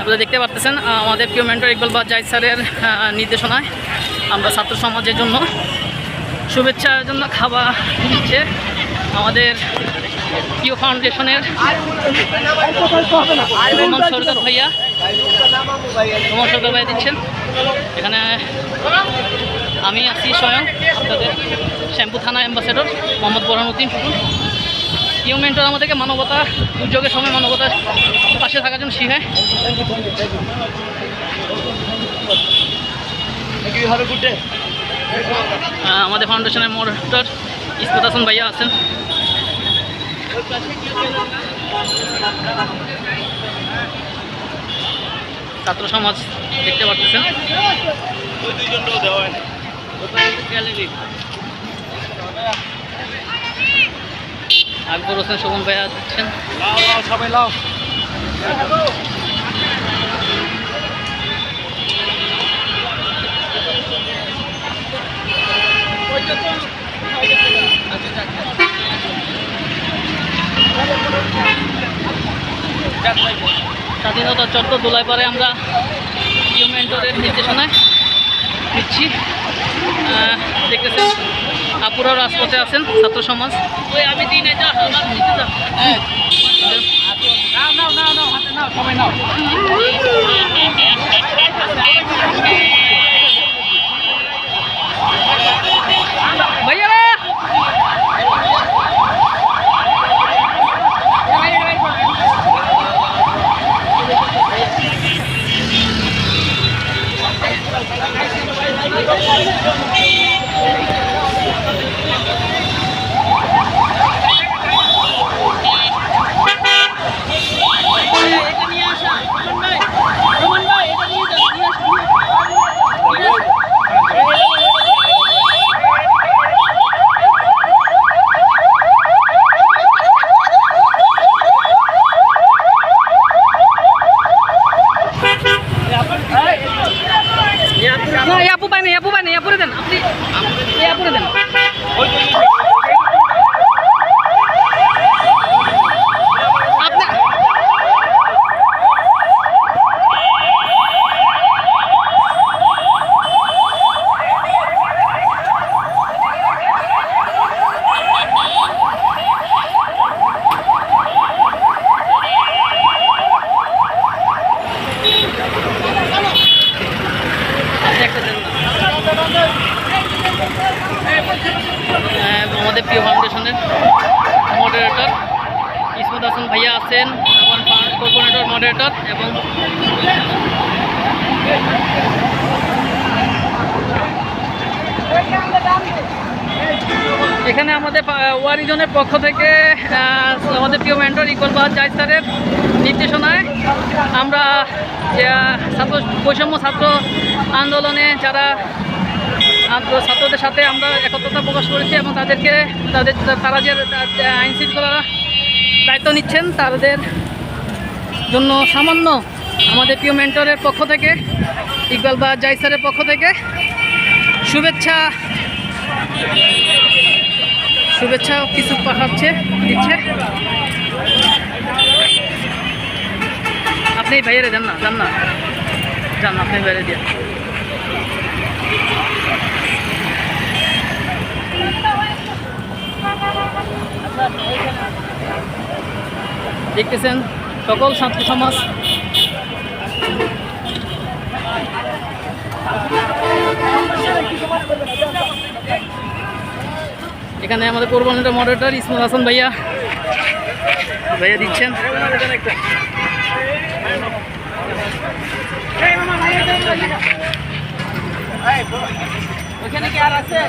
আপনারা দেখতে পাচ্ছেন আমাদের প্রিয় মেন্টর ইকবাল বা জাহিদ স্যারের নির্দেশনায় আমরা ছাত্র সমাজের জন্য শুভেচ্ছার জন্য খাবার দিচ্ছে আমাদের প্রিয় ফাউন্ডেশনের রোমান সরকার ভাইয়া। রোমান সরকার ভাইয়া দিচ্ছেন। এখানে আমি আছি স্বয়ং আপনাদের শ্যাম্পু থানা অ্যাম্বাসেডর মোহাম্মদ বোরহানুদ্দিন। মেন্টর আমাদেরকে মানবতা দুর্যোগের সময় মানবতার পাশে থাকার জন্য শিখায়। আমাদের ফাউন্ডেশনের মোটর ইসমত হাসান ভাইয়া আছেন। ছাত্র সমাজ দেখতে পাচ্ছেন আকবর হোসেন শোভন ভাইয়া দিচ্ছেন সবাই লাও। স্বাধীনতা চর্চ দোলায় পরে আমরা প্রিয় মেন্টরের নির্দেশনায় দিচ্ছি। দেখতেছেন আপুরাও রাজপথে আছেন ছাত্র সমাজ না না না না আমাদের প্রিয় ফাউন্ডেশনের মডারেটর ইসমত হাসান ভাইয়া আছেন আমার কোর্পোরেটর মডারেটর এবং এখানে আমাদের ওয়ারিজনের পক্ষ থেকে আমাদের প্রিয় মেন্টর ইকবাল বাহার জাহিদ স্যারের নির্দেশনায় আমরা ছাত্র বৈষম্য ছাত্র আন্দোলনে যারা ছাত্রদের সাথে আমরা একত্রতা প্রকাশ করেছি এবং তাদেরকে, তাদের, তারা যে আইন শৃঙ্খলা দায়িত্ব নিচ্ছেন, তাদের জন্য সামান্য আমাদের প্রিয় মেন্টরের পক্ষ থেকে, ইকবাল বা জাইসারের পক্ষ থেকে শুভেচ্ছা শুভেচ্ছা কিছু পাঠাচ্ছে, দিচ্ছে। আপনি ভাইয়েরে যান না যান না। যান, আপনি বাইরে দিয়ে দেখতেছেন সকল ছাত্র সমাজ। এখানে আমাদের কোরবানিটা মডারেটর ইসমুল হাসান ভাইয়া। ভাইয়া দিচ্ছেন। ওখানে কি আর আছে?